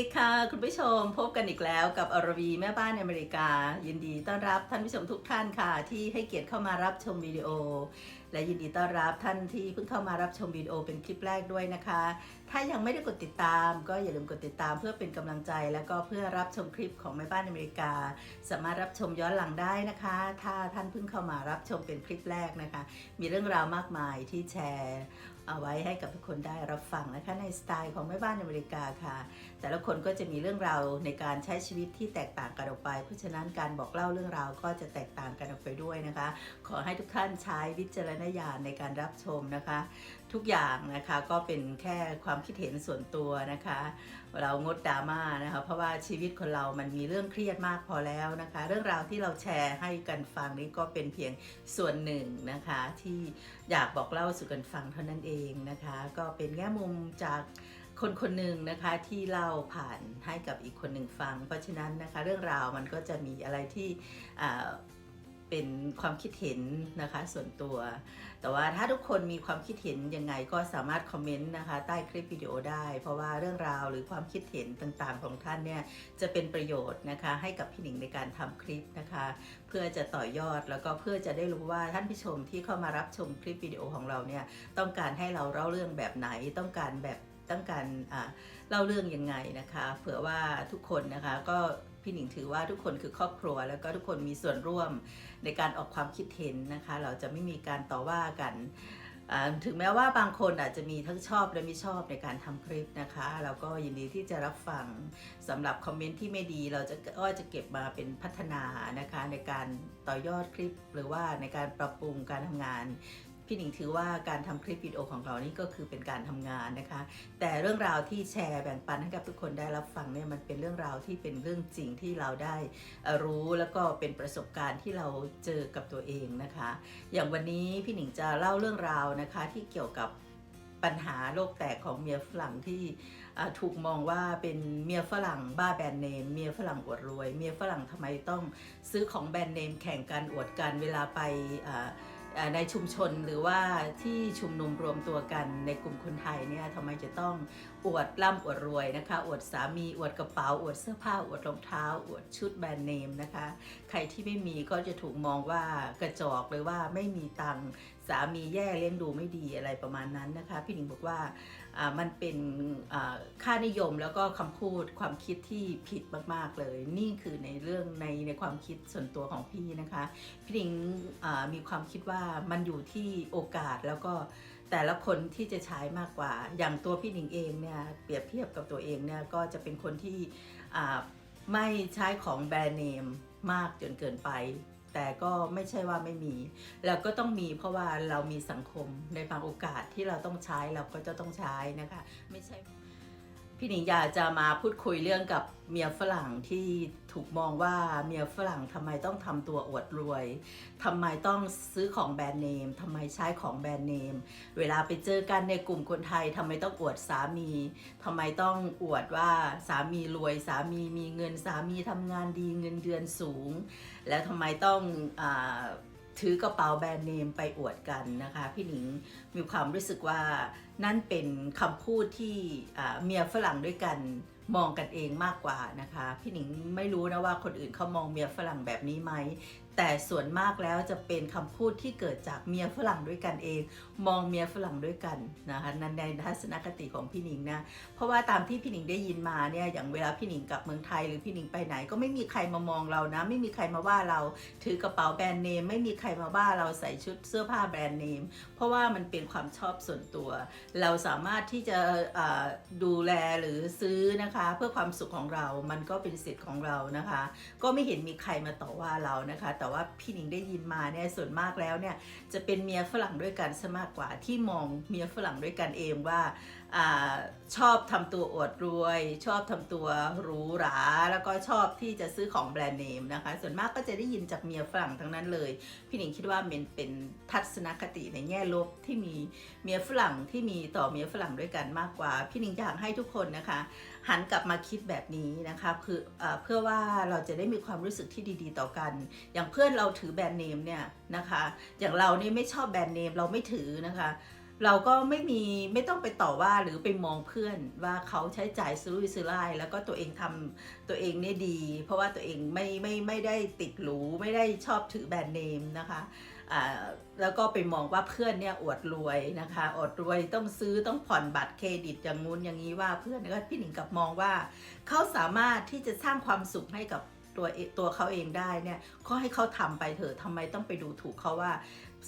ดีค่ะ คุณผู้ชมพบกันอีกแล้วกับอรวีแม่บ้านอเมริกา ยินดีต้อนรับท่านผู้ชมทุกท่านค่ะ ที่ให้เกียรติเข้ามารับชมวิดีโอ และยินดีต้อนรับท่านที่เพิ่งเข้ามารับชมวิดีโอเป็นคลิปแรกด้วยนะคะ ถ้ายังไม่ได้กดติดตาม ก็อย่าลืมกดติดตามเพื่อเป็นกำลังใจ และก็เพื่อรับชมคลิปของแม่บ้านอเมริกา สามารถรับชมย้อนหลังได้นะคะ ถ้าท่านเพิ่งเข้ามารับชมเป็นคลิปแรกนะคะ มีเรื่องราวมากมายที่แชร์ เอาไว้ให้กับทุกคนได้รับฟังนะคะในสไตล์ของแม่บ้านอเมริกาค่ะ แต่ละคนก็จะมีเรื่องราวในการใช้ชีวิตที่แตกต่างกันออกไป เพราะฉะนั้นการบอกเล่าเรื่องราวก็จะแตกต่างกันออกไปด้วยนะคะ ขอให้ทุกท่านใช้วิจารณญาณในการรับชมนะคะ ทุกอย่างนะคะก็เป็นแค่ความคิดเห็นส่วนตัวนะคะ เรางดดราม่านะคะเพราะว่าชีวิตคนเรามันมีเรื่องเครียดมากพอแล้วนะคะ เรื่องราวที่เราแชร์ให้กันฟังนี้ก็เป็นเพียงส่วนหนึ่งนะคะ ที่อยากบอกเล่าสู่กันฟังเท่านั้นเองนะคะ ก็เป็นแง่มุมจากคนคนหนึ่งนะคะที่เล่าผ่านให้กับอีกคนหนึ่งฟัง เพราะฉะนั้นนะคะเรื่องราวมันก็จะมีอะไรที่ เป็นความคิดเห็นนะคะส่วนตัว แต่ว่าถ้าทุกคนมีความคิดเห็นยังไงก็สามารถคอมเมนต์นะคะใต้คลิปวิดีโอได้ เพราะว่าเรื่องราวหรือความคิดเห็นต่างๆ ของท่านเนี่ยจะเป็นประโยชน์นะคะให้กับพี่หนิงในการทำคลิปนะคะ เพื่อจะต่อยอดแล้วก็เพื่อจะได้รู้ว่าท่านผู้ชมที่เข้ามารับชมคลิปวิดีโอของเราเนี่ยต้องการให้เราเล่าเรื่องแบบไหนต้องการแบบต้องการอ่าเล่าเรื่องยังไงนะคะ เผื่อว่าทุกคนนะคะก็ พี่หนิงถือว่าทุกคนคือครอบครัว แล้วก็ทุกคนมีส่วนร่วมในการออกความคิดเห็นนะคะ เราจะไม่มีการต่อว่ากันถึงแม้ว่าบางคนอาจจะมีทั้งชอบและไม่ชอบในการทำคลิปนะคะ เราก็ยินดีที่จะรับฟังสำหรับคอมเมนต์ที่ไม่ดีเราจะก็จะเก็บมาเป็นพัฒนานะคะในการต่อยอดคลิป หรือว่าในการปรับปรุงการทำงาน พี่หนิงถือว่าการทำคลิปวิดีโอของเรานี่ก็คือเป็นการทำงานนะคะ แต่เรื่องราวที่แชร์แบ่งปันให้กับทุกคนได้รับฟังเนี่ยมันเป็นเรื่องราวที่เป็นเรื่องจริงที่เราได้รู้แล้วก็เป็นประสบการณ์ที่เราเจอกับตัวเองนะคะ อย่างวันนี้พี่หนิงจะเล่าเรื่องราวนะคะที่เกี่ยวกับปัญหาโลกแตกของเมียฝรั่งที่ถูกมองว่าเป็นเมียฝรั่งบ้าแบรนด์เนม เมียฝรั่งอวดรวย เมียฝรั่งทำไมต้องซื้อของแบรนด์เนมแข่งกันอวดกันเวลาไปา ในชุมชนหรือว่าที่ชุมนุมรวมตัวกันในกลุ่มคนไทยเนี่ยทำไมจะต้องอวดร่ำอวดรวยนะคะ อวดสามีอวดกระเป๋าอวดเสื้อผ้าอวดรองเท้า อวดชุดแบรนด์เนมนะคะ ใครที่ไม่มีก็จะถูกมองว่ากระจอกหรือว่าไม่มีตัง สามีแย่เลี้ยงดูไม่ดีอะไรประมาณนั้นนะคะ พี่หนิงบอกว่ามันเป็นค่านิยมแล้วก็คำพูดความคิดที่ผิดมากๆเลย นี่คือในเรื่องในในความคิดส่วนตัวของพี่นะคะ พี่หนิงมีความคิดว่ามันอยู่ที่โอกาสแล้วก็แต่ละคนที่จะใช้มากกว่า อย่างตัวพี่หนิงเองเนี่ยเปรียบเทียบกับตัวเองเนี่ยก็จะเป็นคนที่ไม่ใช้ของแบรนด์เนมมากจนเกินไป แต่ก็ไม่ใช่ว่าไม่มีเราก็ต้องมีเพราะว่าเรามีสังคมในบางโอกาสที่เราต้องใช้เราก็จะต้องใช้นะคะ ไม่ใช่พี่หนิงอยากจะมาพูดคุยเรื่องกับเมียฝรั่งที่ ถูกมองว่าเมียฝรั่งทำไมต้องทำตัวอวดรวยทำไมต้องซื้อของแบรนด์เนมทำไมใช้ของแบรนด์เนม เวลาไปเจอกันในกลุ่มคนไทยทำไมต้องอวดสามีทำไมต้องอวดว่าสามีรวยสามีมีเงินสามีทำงานดีเงินเดือนสูง แล้วทำไมต้องอถือกระเป๋าแบรนด์เนมไปอวดกันนะคะพี่หนิงมีความรู้สึกว่านั่นเป็นคำพูดที่เมียฝรั่งด้วยกัน มองกันเองมากกว่านะคะ พี่หนิงไม่รู้นะว่าคนอื่นเขามองเมียฝรั่งแบบนี้ไหม แต่ส่วนมากแล้วจะเป็นคำพูดที่เกิดจากเมียฝรั่งด้วยกันเอง มองเมียฝรั่งด้วยกันนะคะนั่นในทัศนคติของพี่หนิงนะเพราะว่าตามที่พี่หนิงได้ยินมาเนี่ยอย่างเวลาพี่หนิงกลับเมืองไทยหรือพี่หนิงไปไหน ก็ไม่มีใครมามองเรานะ ไม่มีใครมาว่าเรา ถือกระเป๋าแบรนด์เนมไม่มีใครมาว่าเราใส่ชุดเสื้อผ้าแบรนด์เนมเพราะว่ามันเป็นความชอบส่วนตัว เราสามารถที่จะดูแลหรือซื้อนะคะ เพื่อความสุขของเรามันก็เป็นสิทธิ์ของเรานะคะ ก็ไม่เห็นมีใครมาต่อว่าเรานะคะแต่ว่าพี่หนิงได้ยินมาเนี่ยส่วนมากแล้วเนี่ยจะเป็นเมียฝรั่งด้วยกันซะมากกว่าที่มองเมียฝรั่งด้วยกันเองว่า อชอบทำตัวอวดรวย ชอบทำตัวหรูหรา แล้วก็ชอบที่จะซื้อของแบรนด์เนมนะคะ ส่วนมากก็จะได้ยินจากเมียฝรั่งทั้งนั้นเลย พี่หนิงคิดว่ามันเป็นทัศนคติในแง่ลบที่มีเมียฝรั่งที่มีต่อเมียฝรั่งด้วยกันมากกว่า พี่หนิงอยากให้ทุกคนนะคะ หันกลับมาคิดแบบนี้นะคะคือเออเพื่อว่าเราจะได้มีความรู้สึกที่ดีๆ ต่อกัน อย่างเพื่อนเราถือแบรนด์เนมเนี่ยนะคะ อย่างเรานี่ไม่ชอบแบรนด์เนมเราไม่ถือนะคะ เราก็ไม่มีไม่ต้องไปต่อว่าหรือไปมองเพื่อนว่าเขาใช้จ่ายซื้อวิซื้อไล่แล้วก็ตัวเองทำตัวเองเนี่ยดี เพราะว่าตัวเองไม่ไม่ไม่ได้ติดหรูไม่ได้ชอบถือแบรนด์เนมนะคะอ่าแล้วก็ไปมองว่าเพื่อนเนี่ยอวดรวยนะคะอวดรวยต้องซื้อต้องผ่อนบัตรเครดิตอย่างงู้นอย่างนี้ว่าเพื่อนก็พี่หนิงกับมองว่า เขาสามารถที่จะสร้างความสุขให้กับตัวตัวเขาเองได้เนี่ยก็ให้เขาทำไปเถอะทำไมต้องไปดูถูกเขาว่า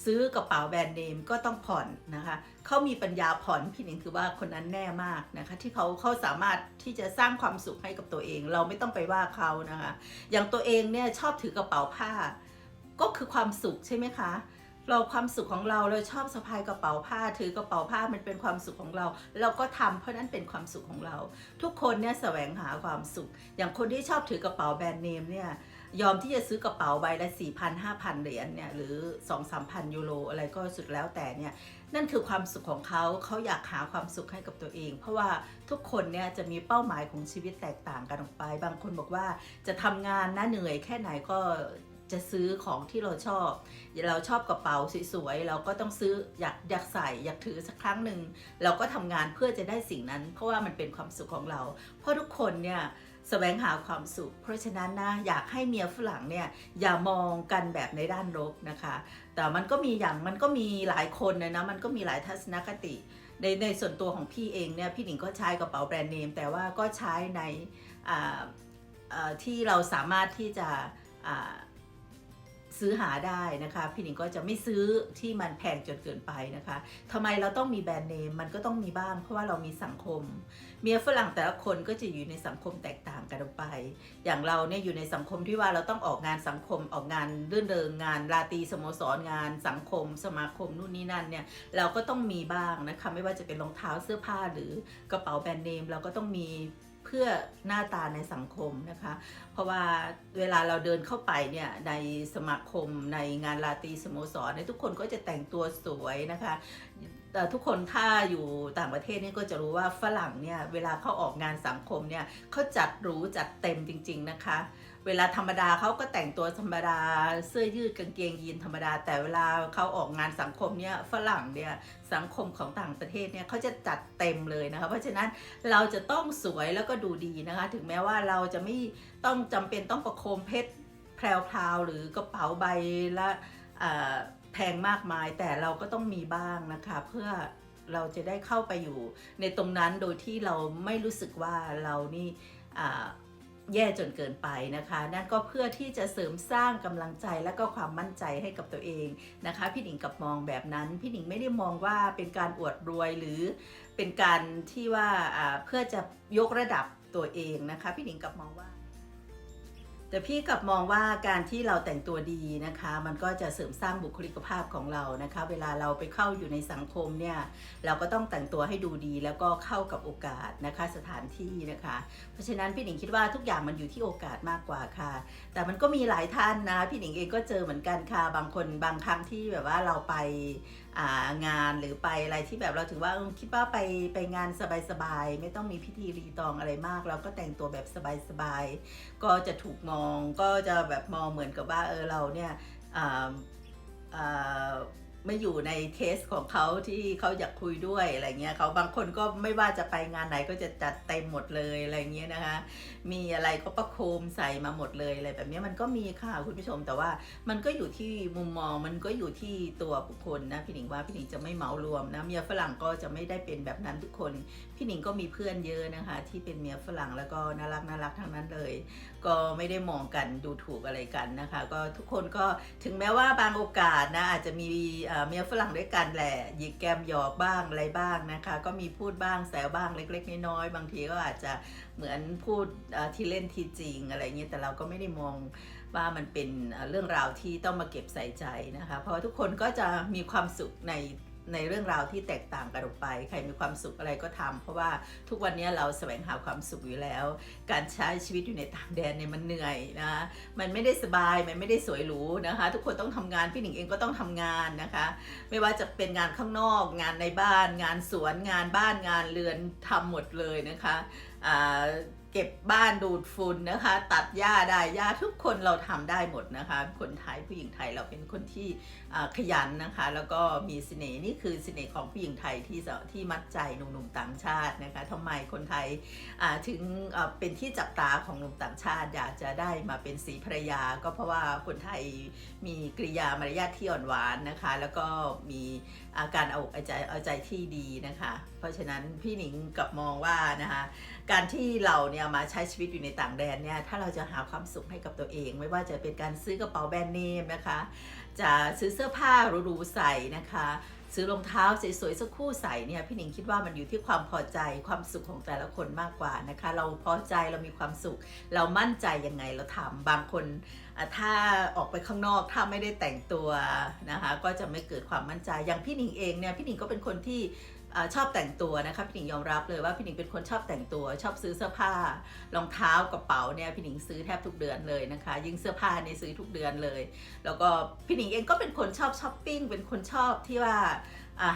ซื้อกระเป๋าแบรนด์เนมก็ต้องผ่อนนะคะเขามีปัญญาผ่อนพี่หนิงคือว่าคนนั้นแน่มากนะคะที่เขาเขาสามารถที่จะสร้างความสุขให้กับตัวเอง เราไม่ต้องไปว่าเขานะคะ อย่างตัวเองเนี่ยชอบถือกระเป๋าผ้า ก็คือความสุขใช่ไหมคะ เราความสุขของเราเราชอบสะพายกระเป๋าผ้าถือกระเป๋าผ้ามันเป็นความสุขของเรา เราก็ทำเพราะนั้นเป็นความสุขของเรา ทุกคนเนี่ยแสวงหาความสุข อย่างคนที่ชอบถือกระเป๋าแบรนด์เนมเนี่ยยอมที่จะซื้อกระเป๋าใบละ4 0 0 0 5,000เหรียญเนี่ยหรือ 2 3 0 0 0 ยูโรอะไรก็สุดแล้วแต่เนี่ยนั่นคือความสุขของเขาเขาอยากหาความสุขให้กับตัวเอง เพราะว่าทุกคนเนี่ยจะมีเป้าหมายของชีวิตแตกต่างกันออกไป บางคนบอกว่าจะทำงานนะเหนื่อยแค่ไหนก็ จะซื้อของที่เราชอบ เราชอบกระเป๋าสวยๆ เราก็ต้องซื้ออยากอยากใส่อยากถือสักครั้งหนึ่ง เราก็ทำงานเพื่อจะได้สิ่งนั้น เพราะว่ามันเป็นความสุขของเรา เพราะทุกคนเนี่ยแสวงหาความสุข เพราะฉะนั้นนะอยากให้เมียฝรั่งเนี่ยอย่ามองกันแบบในด้านลบนะคะ แต่มันก็มีอย่างมันก็มีหลายคนนะนะมันก็มีหลายทัศนคติ ในในส่วนตัวของพี่เองเนี่ยพี่หนิงก็ใช้กระเป๋าแบรนด์เนม แต่ว่าก็ใช้ในที่เราสามารถที่จะ ซื้อหาได้นะคะ พี่หนิงก็จะไม่ซื้อที่มันแพงจนเกินไปนะคะทำไมเราต้องมีแบรนด์เนมมันก็ต้องมีบ้าง เพราะว่าเรามีสังคม เมียฝรั่งแต่ละคนก็จะอยู่ในสังคมแตกต่างกันออกไป อย่างเราเนี่ยอยู่ในสังคมที่ว่าเราต้องออกงานสังคมออกงานเรื่อนเริงงานราตรีสโมสรงานสังคม สมาคมนู่นนี่นั่นเนี่ยเราก็ต้องมีบ้างนะคะไม่ว่าจะเป็นรองเท้าเสื้อผ้าหรือกระเป๋าแบรนด์เนมเราก็ต้องมี พื่อหน้าตาในสังคมนะคะ เพราะว่าเวลาเราเดินเข้าไปเนี่ยในสมาคมในงานราตรีสโมสรในทุกคนก็จะแต่งตัวสวยนะคะแต่ทุกคนถ้าอยู่ต่างประเทศนี่ก็จะรู้ว่าฝรั่งเนี่ยเวลาเขาออกงานสังคมเนี่ยเขาจัดหรูจัดเต็มจริง ๆนะคะ เวลาธรรมดาเขาก็แต่งตัวธรรมดา เสื้อยืดกางเกงยีนธรรมดา แต่เวลาเขาออกงานสังคมเนี่ยฝรั่งเนี่ยสังคมของต่างประเทศเนี่ยเขาจะจัดเต็มเลยนะคะ เพราะฉะนั้นเราจะต้องสวยแล้วก็ดูดีนะคะ ถึงแม้ว่าเราจะไม่ต้องจำเป็นต้องประโคมเพชรแพรวๆหรือกระเป๋าใบละแพงมากมายแต่เราก็ต้องมีบ้างนะคะ เพื่อเราจะได้เข้าไปอยู่ในตรงนั้นโดยที่เราไม่รู้สึกว่าเรานี่ แย่จนเกินไปนะคะนั่นก็เพื่อที่จะเสริมสร้างกำลังใจและก็ความมั่นใจให้กับตัวเองนะคะ พี่หนิงกับมองแบบนั้น พี่หนิงไม่ได้มองว่าเป็นการอวดรวยหรือเป็นการที่ว่าอ่าเพื่อจะยกระดับตัวเองนะคะ พี่หนิงกับมองว่า แต่พี่กลับมองว่าการที่เราแต่งตัวดีนะคะ มันก็จะเสริมสร้างบุคลิกภาพของเรานะคะ เวลาเราไปเข้าอยู่ในสังคมเนี่ยเราก็ต้องแต่งตัวให้ดูดี แล้วก็เข้ากับโอกาสนะคะ สถานที่นะคะ เพราะฉะนั้นพี่หนิงคิดว่าทุกอย่างมันอยู่ที่โอกาสมากกว่าค่ะ แต่มันก็มีหลายท่านนะพี่หนิงเองก็เจอเหมือนกันค่ะ บางคนบางครั้งที่แบบว่าเราไปางานหรือไปอะไรที่แบบเราถือว่าคิดว่าไปไปงานสบายๆไม่ต้องมีพิธีรีตองอะไรมาก เราก็แต่งตัวแบบสบายๆก็จะถูกมองก็จะแบบมองเหมือนกับว่าเออเราเนี่ยไม่อยู่ในเทสของเขาที่เขาอยากคุยด้วยอะไรเงี้ยเขาบางคนก็ไม่ว่าจะไปงานไหนก็จะจัดเต็มหมดเลยอะไรเงี้ยนะคะ มีอะไรก็ประโคมใส่มาหมดเลยอะไรแบบนี้มันก็มีค่ะคุณผู้ชมแต่ว่ามันก็อยู่ที่มุมมองมันก็อยู่ที่ตัวบุคคลนะพี่หนิงว่าพี่หนิงจะไม่เหมารวมนะเมียฝรั่งก็จะไม่ได้เป็นแบบนั้นทุกคน พี่หนิงก็มีเพื่อนเยอะนะคะ ที่เป็นเมียฝรั่งแล้วก็น่ารักน่ารักทั้งนั้นเลย ก็ไม่ได้มองกันดูถูกอะไรกันนะคะ ก็ทุกคนก็ถึงแม้ว่าบางโอกาสนะอาจจะมีเอ่อเมียฝรั่งด้วยกันแหละหยิกแกมหยอกบ้างอะไรบ้างนะคะ ก็มีพูดบ้างแซวบ้างเล็ก ๆ น้อยๆบางทีก็อาจจะเหมือนพูดที่เล่นที่จริงอะไรเงี้ยแต่เราก็ไม่ได้มองว่ามันเป็นเอ่อเรื่องราวที่ต้องมาเก็บใส่ใจนะคะ เพราะว่าทุกคนก็จะมีความสุขใน ในเรื่องราวที่แตกต่างกันออกไป ใครมีความสุขอะไรก็ทำเพราะว่าทุกวันนี้เราแสวงหาความสุขอยู่แล้ว การใช้ชีวิตอยู่ในต่างแดนเนี่ยมันเหนื่อยนะมันไม่ได้สบายมันไม่ได้สวยหรูนะคะ ทุกคนต้องทำงานพี่หนิงเองก็ต้องทำงานนะคะ ไม่ว่าจะเป็นงานข้างนอก งานในบ้าน งานสวนงานบ้านงานเรือนทำหมดเลยนะคะอ่า เก็บบ้านดูดฝุ่นนะคะ ตัดหญ้าได้หญ้าทุกคนเราทำได้หมดนะคะ คนไทยผู้หญิงไทยเราเป็นคนที่ขยันนะคะ แล้วก็มีเสน่ห์นี่คือเสน่ห์ของผู้หญิงไทยที่จะที่มัดใจหนุ่มๆต่างชาตินะคะทำไมคนไทยถึงเป็นที่จับตาของหนุ่มต่างชาติ อยากจะได้มาเป็นสีภรรยา ก็เพราะว่าคนไทยมีกริยามารยาทที่อ่อนหวานนะคะ แล้วก็มีอาการเอาอกเอาใจเอาใจที่ดีนะคะ เพราะฉะนั้นพี่หนิงกลับมองว่านะคะการที่เราเนี่ยมาใช้ชีวิตอยู่ในต่างแดนเนี่ยถ้าเราจะหาความสุขให้กับตัวเอง ไม่ว่าจะเป็นการซื้อกระเป๋าแบรนด์เนมนะคะ จะซื้อเสื้อผ้าหรูๆใส่นะคะ ซื้อรองเท้าสวยๆสักคู่ใส่เนี่ยพี่หนิงคิดว่ามันอยู่ที่ความพอใจความสุขของแต่ละคนมากกว่านะคะ เราพอใจเรามีความสุข เรามั่นใจยังไงเราทำบางคนถ้าออกไปข้างนอกถ้าไม่ได้แต่งตัวนะคะ ก็จะไม่เกิดความมั่นใจอย่างพี่หนิงเองเนี่ยพี่หนิงก็เป็นคนที่ ชอบแต่งตัวนะคะพี่หนิงยอมรับเลยว่าพี่หนิงเป็นคนชอบแต่งตัว ชอบซื้อเสื้อผ้ารองเท้ากระเป๋าเนี่ยพี่หนิงซื้อแทบทุกเดือนเลยนะคะ ยิ่งเสื้อผ้าเนี่ยซื้อทุกเดือนเลย แล้วก็พี่หนิงเองก็เป็นคนชอบช้อปปิ้งเป็นคนชอบที่ว่า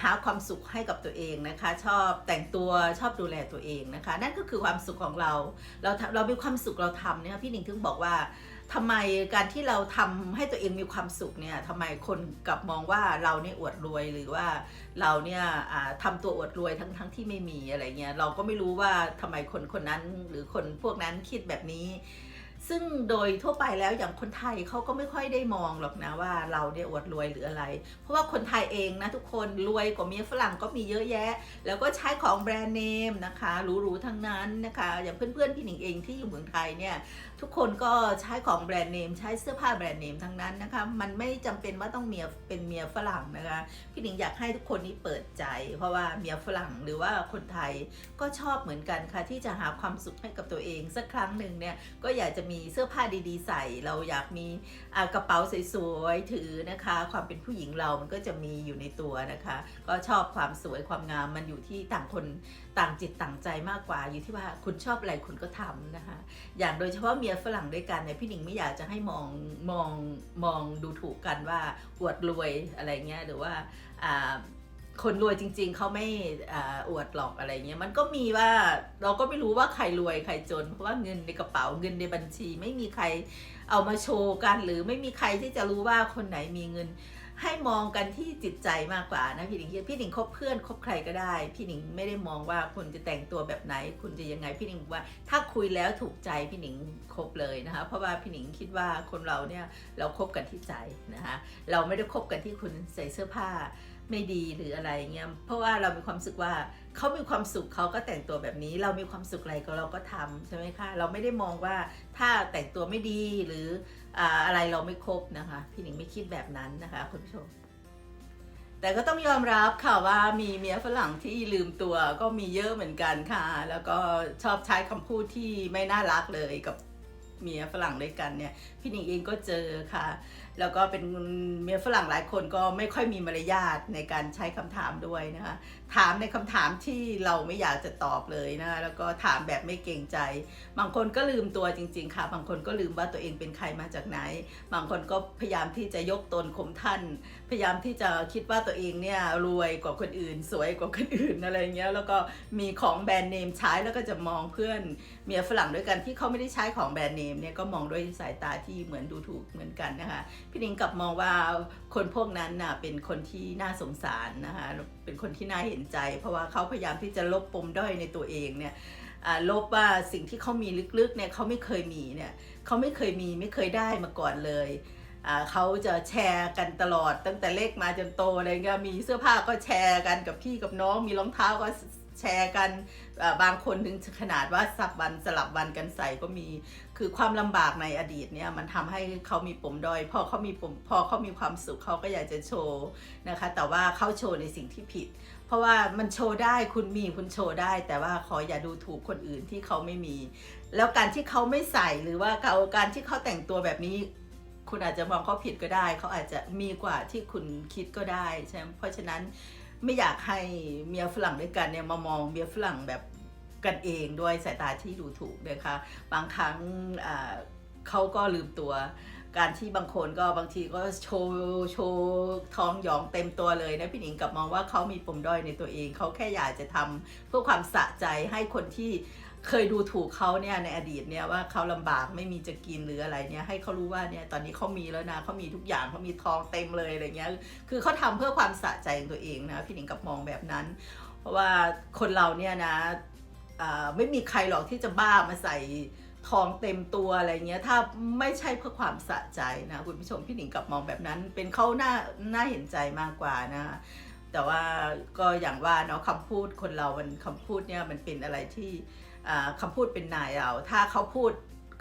หาความสุขให้กับตัวเองนะคะ ชอบแต่งตัวชอบดูแลตัวเองนะคะ นั่นก็คือความสุขของเราเราเรามีความสุขเราทำเนี่ยพี่หนิงถึงบอกว่า ทำไมการที่เราทำให้ตัวเองมีความสุขเนี่ยทำไมคนกลับมองว่าเราเนี่ยอวดรวยหรือว่าเราเนี่ยทำตัวอวดรวยทั้งทั้งที่ไม่มีอะไรเงี้ยเราก็ไม่รู้ว่าทำไมคนคนนั้นหรือคนพวกนั้นคิดแบบนี้ ซึ่งโดยทั่วไปแล้วอย่างคนไทยเขาก็ไม่ค่อยได้มองหรอกนะว่าเราเนี่ยอวดรวยหรืออะไร เพราะว่าคนไทยเองนะทุกคนรวยกว่าเมียฝรั่งก็มีเยอะแยะ แล้วก็ใช้ของแบรนด์เนมนะคะหรูๆทั้งนั้นนะคะอย่างเพื่อนๆพี่หนิงเองที่อยู่เมืองไทยเนี่ยทุกคนก็ใช้ของแบรนด์เนมใช้เสื้อผ้าแบรนด์เนมทั้งนั้นนะคะมันไม่จำเป็นว่าต้องเมียเป็นเมียฝรั่งนะคะพี่หนิงอยากให้ทุกคนนี้เปิดใจ เพราะว่าเมียฝรั่งหรือว่าคนไทยก็ชอบเหมือนกันค่ะที่จะหาความสุขให้กับตัวเองสักครั้งหนึ่งเนี่ยก็อยากจะมีเสื้อผ้าดีๆ ใส่ เราอยากมีกระเป๋าสวยๆถือนะคะ ความเป็นผู้หญิงเรามันก็จะมีอยู่ในตัวนะคะ ก็ชอบความสวยความงามมันอยู่ที่ต่างคนต่างจิตต่างใจมากกว่าอยู่ที่ว่าคุณชอบอะไรคุณก็ทำนะคะ อย่างโดยเฉพาะเมียฝรั่งด้วยกันเนี่ยพี่หนิงไม่อยากจะให้มองมองมองดูถูกกันว่าอวดรวยอะไรเงี้ยหรือว่าอ่า คนรวยจริง ๆ เขาไม่ออวดหรอกอะไรเงี้ย มันก็มีว่าเราก็ไม่รู้ว่าใครรวยใครจน เพราะว่าเงินในกระเป๋าเงินในบัญชี ไม่มีใครเอามาโชว์กัน หรือไม่มีใครที่จะรู้ว่าคนไหนมีเงิน ให้มองกันที่จิตใจมากกว่านะพี่หนิงพี่หนิงคบเพื่อนคบใครก็ได้ พี่หนิงไม่ได้มองว่าคุณจะแต่งตัวแบบไหน คุณจะยังไงพี่หนิงว่า ถ้าคุยแล้วถูกใจพี่หนิงคบเลยนะคะ เพราะว่าพี่หนิงคิดว่าคนเราเนี่ยเราคบกันที่ใจนะคะเราไม่ได้คบกันที่คุณใส่เสื้อผ้า ไม่ดีหรืออะไรเงี้ยเพราะว่าเรามีความสึกว่าเขามีความสุขเขาก็แต่งตัวแบบนี้ เรามีความสุขอะไรก็เราก็ทำใช่ไหมคะเราไม่ได้มองว่าถ้าแต่งตัวไม่ดีหรืออ่าอะไรเราไม่ครบนะคะ พี่หนิงไม่คิดแบบนั้นนะคะคุณผู้ชม แต่ก็ต้องยอมรับค่ะว่ามีเมียฝรั่งที่ลืมตัวก็มีเยอะเหมือนกันค่ะ แล้วก็ชอบใช้คำพูดที่ไม่น่ารักเลยกับเมียฝรั่งด้วยกันเนี่ย พี่หนิงเองก็เจอค่ะ แล้วก็เป็นเมียฝรั่งหลายคนก็ไม่ค่อยมีมารยาทในการใช้คำถามด้วยนะคะ ถามในคำถามที่เราไม่อยากจะตอบเลยนะคะแล้วก็ถามแบบไม่เกรงใจ บางคนก็ลืมตัวจริง ๆ ค่ะ บางคนก็ลืมว่าตัวเองเป็นใครมาจากไหน บางคนก็พยายามที่จะยกตนข่มท่าน พยายามที่จะคิดว่าตัวเองเนี่ยรวยกว่าคนอื่น สวยกว่าคนอื่นอะไรเงี้ยแล้วก็มีของแบรนด์เนมใช้แล้วก็จะมองเพื่อน เมียฝรั่งด้วยกันที่เขาไม่ได้ใช้ของแบรนด์เนมเนี่ยก็มองด้วยสายตาที่เหมือนดูถูกเหมือนกันนะคะ พี่นิงกลับมองว่าคนพวกนั้นน่ะเป็นคนที่น่าสงสารนะคะเป็นคนที่น่าเห็นใจ เพราะว่าเขาพยายามที่จะลบปมด้อยในตัวเองเนี่ยลบว่าสิ่งที่เขามีลึกๆเนี่ยเขาไม่เคยมีเนี่ยเขาไม่เคยมีไม่เคยได้มาก่อนเลยเขาจะแชร์กันตลอดตั้งแต่เล็กมาจนโตอะไรเงี้ยมีเสื้อผ้าก็แชร์กันกับพี่กับน้อง มีรองเท้าก็ แชร์กันบางคนถึงขนาดว่าสับวันสลับวันกันใส่ก็มี คือความลำบากในอดีตเนี่ยมันทำให้เขามีปมด้อยพอเขามีปมพอเขามีความสุขเขาก็อยากจะโชว์นะคะ แต่ว่าเขาโชว์ในสิ่งที่ผิด เพราะว่ามันโชว์ได้คุณมีคุณโชว์ได้ แต่ว่าขออย่าดูถูกคนอื่นที่เขาไม่มี แล้วการที่เขาไม่ใส่หรือว่าการที่เขาแต่งตัวแบบนี้คุณอาจจะมองเขาผิดก็ได้ เขาอาจจะมีกว่าที่คุณคิดก็ได้ใช่ไหมเพราะฉะนั้น ไม่อยากให้เมียฝรั่งด้วยกันเนี่ยมามองเมียฝรั่งแบบกันเองด้วยสายตาที่ดูถูกนะคะบางครั้งเขาก็ลืมตัว การที่บางคนก็บางทีก็โชว์โชว์ท้องหยองเต็มตัวเลยนะพี่หนิงกลับมองว่าเขามีปมด้อยในตัวเองเขาแค่อยากจะทำเพื่อความสะใจให้คนที่ เคยดูถูกเขาเนี่ยในอดีตเนี่ยว่าเขาลำบากไม่มีจะกินหรืออะไรเนี่ยให้เขารู้ว่าเนี่ยตอนนี้เขามีแล้วนะเขามีทุกอย่างเขามีทองเต็มเลยอะไรเงี้ยคือเขาทำเพื่อความสะใจของตัวเองนะพี่หนิงกับมองแบบนั้น เพราะว่าคนเราเนี่ยนะไม่มีใครหรอกที่จะบ้ามาใส่ทองเต็มตัวอะไรเงี้ยถ้าไม่ใช่เพื่อความสะใจนะคุณผู้ชมพี่หนิงกลับมองแบบนั้น เป็นเขาหน้าน่าเห็นใจมากกว่านะแต่ว่าก็อย่างว่าเนาะคำพูดคนเรามันคำพูดเนี่ยมันเป็นอะไรที่ คำพูดเป็นนายเราถ้าเขาพูด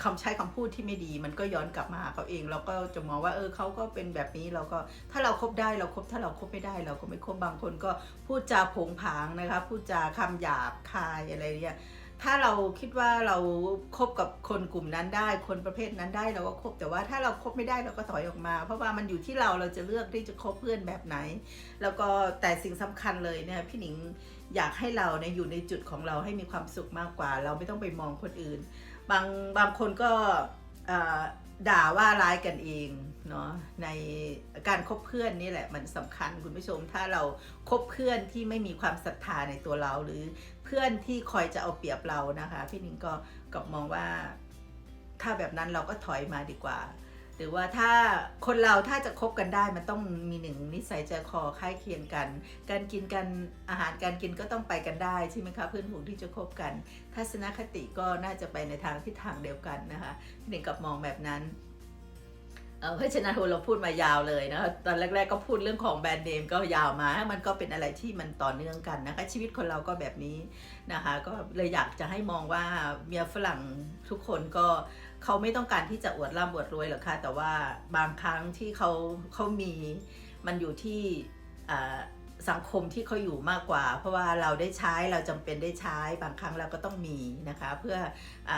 คำใช้คำพูดที่ไม่ดี มันก็ย้อนกลับมาหาเขาเองเราก็จะมองว่าเออเขาก็เป็นแบบนี้เราก็ถ้าเราคบได้เราคบถ้าเราคบไม่ได้ เราก็ไม่คบบางคนก็พูดจาผงผางนะคะพูดจาคำหยาบคายอะไรเนี่ย ถ้าเราคิดว่าเราคบกับคนกลุ่มนั้นได้ คนประเภทนั้นได้เราก็คบแต่ว่าถ้าเราคบไม่ได้เราก็ถอยออกมา เพราะว่ามันอยู่ที่เราเราจะเลือกที่จะคบเพื่อนแบบไหน แล้วก็แต่สิ่งสำคัญเลยเนี่ยพี่หนิงอยากให้เราเนี่ยอยู่ในจุดของเราให้มีความสุขมากกว่า เราไม่ต้องไปมองคนอื่น บางบางคนก็ ด่าว่าร้ายกันเองเนาะในการคบเพื่อนนี่แหละมันสำคัญคุณผู้ชม ถ้าเราคบเพื่อนที่ไม่มีความศรัทธาในตัวเรา หรือเพื่อนที่คอยจะเอาเปรียบเรานะคะ พี่หนิงก็กับมองว่า ถ้าแบบนั้นเราก็ถอยมาดีกว่า หรือว่าถ้าคนเราถ้าจะคบกันได้มันต้องมีหนึ่งนิสัยใจคอคล้ายเคียงกัน การกินกันอาหารการกินก็ต้องไปกันได้ใช่ไหมคะเพื่อนฝูงที่จะคบกัน ทัศนคติก็น่าจะไปในทางทิศทางเดียวกันนะคะพี่หนึ่งกับมองแบบนั้นเอ่อเพราะฉะนั้นเราพูดมายาวเลยนะคะตอนแรก ๆ ก็พูดเรื่องของแบรนด์เนมก็ยาวมา มันก็เป็นอะไรที่มันต่อเนื่องกันนะคะ ชีวิตคนเราก็แบบนี้นะคะ ก็เลยอยากจะให้มองว่าเมียฝรั่งทุกคนก็ เขาไม่ต้องการที่จะอวดร่ำอวดรวยหรอกค่ะแต่ว่าบางครั้งที่เขาเขามีมันอยู่ที่สังคมที่เขาอยู่มากกว่า เพราะว่าเราได้ใช้เราจำเป็นได้ใช้บางครั้งเราก็ต้องมีนะคะเพื่ออ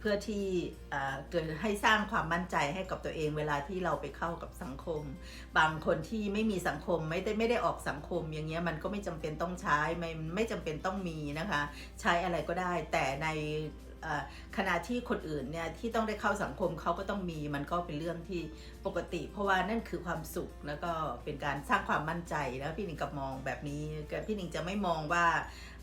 เพื่อที่เกิดให้สร้างความมั่นใจให้กับตัวเองเวลาที่เราไปเข้ากับสังคม บางคนที่ไม่มีสังคมไม่ได้ไม่ได้ออกสังคมอย่างเงี้ยมันก็ไม่จำเป็นต้องใช้ไม่ไม่จำเป็นต้องมีนะคะ ใช้อะไรก็ได้ แต่ใน ขณะที่คนอื่นเนี่ยที่ต้องได้เข้าสังคมเขาก็ต้องมีมันก็เป็นเรื่องที่ปกติ เพราะว่านั่นคือความสุขแล้วก็เป็นการสร้างความมั่นใจแล้วพี่หนิงกับมองแบบนี้พี่หนิงจะไม่มองว่า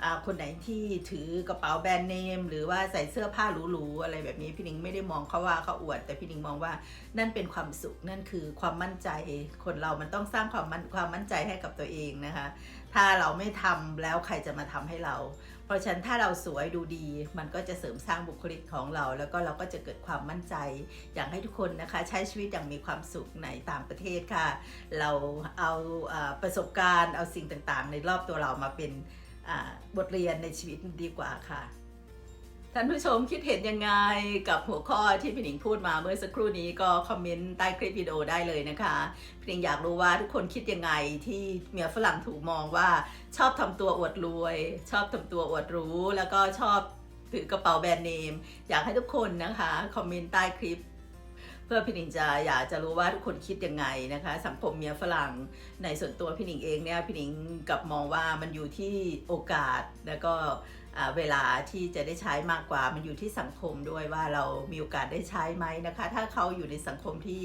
อ่าคนไหนที่ถือกระเป๋าแบรนด์เนม หรือว่าใส่เสื้อผ้าหรูๆอะไรแบบนี้พี่หนิงไม่ได้มองเขาว่าเขาอวด แต่พี่หนิงมองว่านั่นเป็นความสุขนั่นคือความมั่นใจ คนเรามันต้องสร้างความมั่นความมั่นใจให้กับตัวเองนะคะ ถ้าเราไม่ทำแล้วใครจะมาทำให้เรา เพราะฉะนั้นถ้าเราสวยดูดี มันก็จะเสริมสร้างบุคลิกของเรา แล้วก็เราก็จะเกิดความมั่นใจ อยากให้ทุกคนนะคะ ใช้ชีวิตอย่างมีความสุขในต่างประเทศค่ะ เราเอาอประสบการณ์เอาสิ่งต่างๆ ในรอบตัวเรามาเป็นบทเรียนในชีวิตดีกว่าค่ะ ท่านผู้ชมคิดเห็นยังไงกับหัวข้อที่พี่หนิงพูดมาเมื่อสักครู่นี้ก็คอมเมนต์ใต้คลิปวิดีโอได้เลยนะคะ พี่หนิงอยากรู้ว่าทุกคนคิดยังไงที่เมียฝรั่งถูกมองว่าชอบทำตัวอวดรวย ชอบทำตัวอวดหรู้ แล้วก็ชอบถือกระเป๋าแบรนด์เนม อยากให้ทุกคนนะคะคอมเมนต์ใต้คลิปเพื่อพี่หนิงจะอยากจะรู้ว่าทุกคนคิดยังไงนะคะ สังคมเมียฝรั่งในส่วนตัวพี่หนิงเองเนี่ยพี่หนิงกลับมองว่ามันอยู่ที่โอกาสแล้วก็ เวลาที่จะได้ใช้มากกว่ามันอยู่ที่สังคมด้วยว่าเรามีโอกาสได้ใช้ไหมนะคะ ถ้าเขาอยู่ในสังคมที่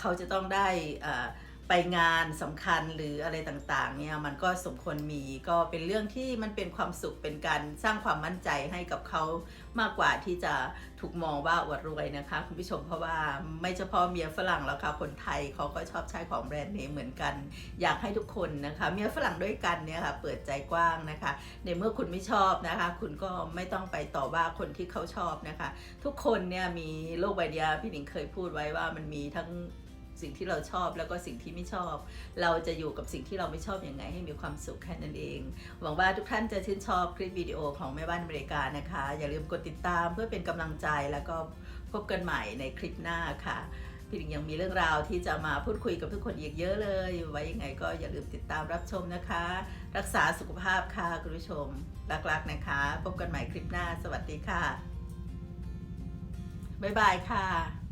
เขาจะต้องได้ ไปงานสำคัญหรืออะไรต่างๆเนี่ยมันก็สมควรมีก็เป็นเรื่องที่มันเป็นความสุขเป็นการสร้างความมั่นใจให้กับเขามากกว่าที่จะถูกมองว่าอวดรวยนะคะ คุณผู้ชมเพราะว่าไม่เฉพาะเมียฝรั่งแล้วค่ะคนไทยเขาก็ชอบใช้ของแบรนด์เนมเหมือนกัน อยากให้ทุกคนนะคะเมียฝรั่งด้วยกันเนี่ยค่ะเปิดใจกว้างนะคะ ในเมื่อคุณไม่ชอบนะคะ คุณก็ไม่ต้องไปต่อว่าคนที่เขาชอบนะคะ ทุกคนเนี่ยมีโลกใบเดียวพี่หนิงเคยพูดไว้ว่ามันมีทั้ง สิ่งที่เราชอบแล้วก็สิ่งที่ไม่ชอบ เราจะอยู่กับสิ่งที่เราไม่ชอบอยังไงให้มีความสุขแค่นั้นเอง หวังว่าทุกท่านจะชื่นชอบคลิปวิดีโอของแม่บ้านอเมริกานะคะ อย่าลืมกดติดตามเพื่อเป็นกำลังใจแล้วก็พบกันใหม่ในคลิปหน้าค่ะพี่หนิงยังมีเรื่องราวที่จะมาพูดคุยกับทุกคนอีกเยอะเลย ไว้ยังไงก็อย่าลืมติดตามรับชมนะคะ รักษาสุขภาพค่ะคุณผู้ชมรักๆนะคะ พบกันใหม่คลิปหน้า สวัสดีค่ะบ๊ายบายค่ะ